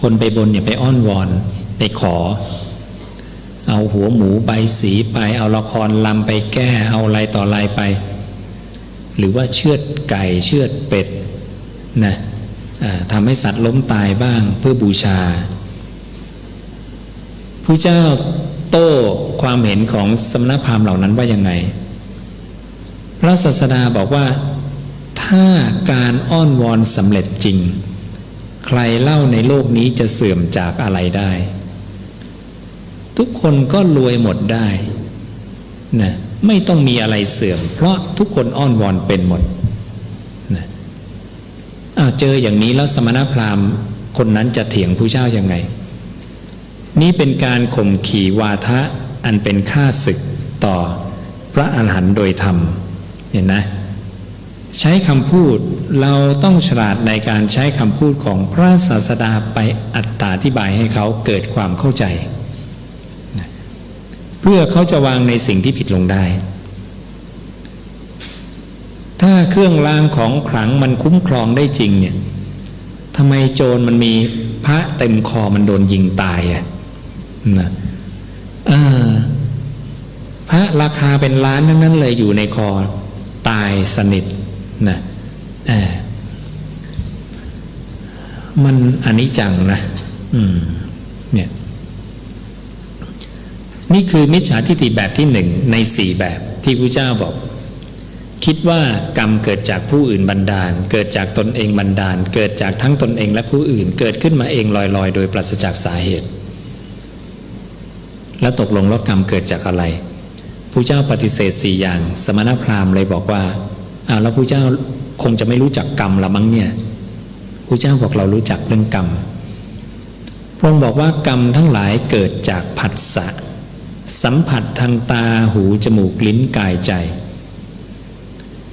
คนไปบนอย่าไปอ้อนวอน ไปขอ เอาหัวหมูใบสีไป เอาละครลำไปแก้ เอาอะไรต่ออะไรไป หรือว่าเชือดไก่เชือดเป็ดนะทำให้สัตว์ล้มตายบ้างเพื่อบูชาพระเจ้าโต้ความเห็นของสมณพราหมณ์เหล่านั้นว่ายังไง พระศาสดาบอกว่าถ้าการอ้อนวอนสำเร็จจริง ใครเล่าในโลกนี้จะเสื่อมจากอะไรได้ ทุกคนก็รวยหมดได้นะไม่ต้องมีอะไรเสื่อม เพราะทุกคนอ้อนวอนเป็นหมดนะอ้าวเจออย่างนี้แล้วสมณพราหมณ์คนนั้นจะเถียงผู้เจ้ายังไง นี่เป็นการข่มขี่วาทะอันเป็นค่าศึกต่อพระอรหันต์โดยธรรม เห็นนะ ใช้คำพูดเราต้องฉลาดในการใช้คำพูดของพระศาสดาไปอัตตาธิบายให้เขาเกิดความเข้าใจ เพื่อเขาจะวางในสิ่งที่ผิดลงได้ ถ้าเครื่องรางของขลังมันคุ้มครองได้จริงเนี่ยทำไมโจรมันมีพระเต็มคอมันโดนยิงตายอะนะพระราคาเป็นล้านทั้งนั้นเลยอยู่ในคอตายสนิท นะเออมันอันิจจังนะเนี่ยนี่คือมิจฉาทิฏฐิแบบที่หนึ่งในสี่แบบที่พระเจ้าบอก คิดว่ากรรมเกิดจากผู้อื่นบันดาล เกิดจากตนเองบันดาล เกิดจากทั้งตนเองและผู้อื่น เกิดขึ้นมาเองลอยๆ โดยปราศจากสาเหตุ แล้วตกลงล้วกรรมเกิดจากอะไรผู้เจ้าปฏิเสธสี่อย่าง สมณพราหมณ์เลยบอกว่า อ้าวแล้วผู้เจ้าคงจะไม่รู้จักกรรมละมั้งเนี่ยผู้เจ้าบอกเรารู้จักเรื่องกรรมพระองค์บอกว่ากรรมทั้งหลายเกิดจากผัสสะสัมผัสทางตาหูจมูกลิ้นกายใจ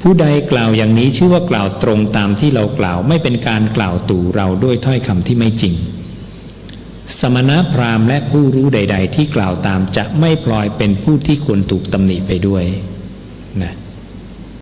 ผู้ใดกล่าวอย่างนี้ชื่อว่ากล่าวตรงตามที่เรากล่าวไม่เป็นการกล่าวตู่เราด้วยถ้อยคำที่ไม่จริง สมณพราหมณ์และผู้รู้ใด ๆ ที่กล่าวตามจะไม่พลอยเป็นผู้ที่ควรถูกตำหนิไปด้วยนะ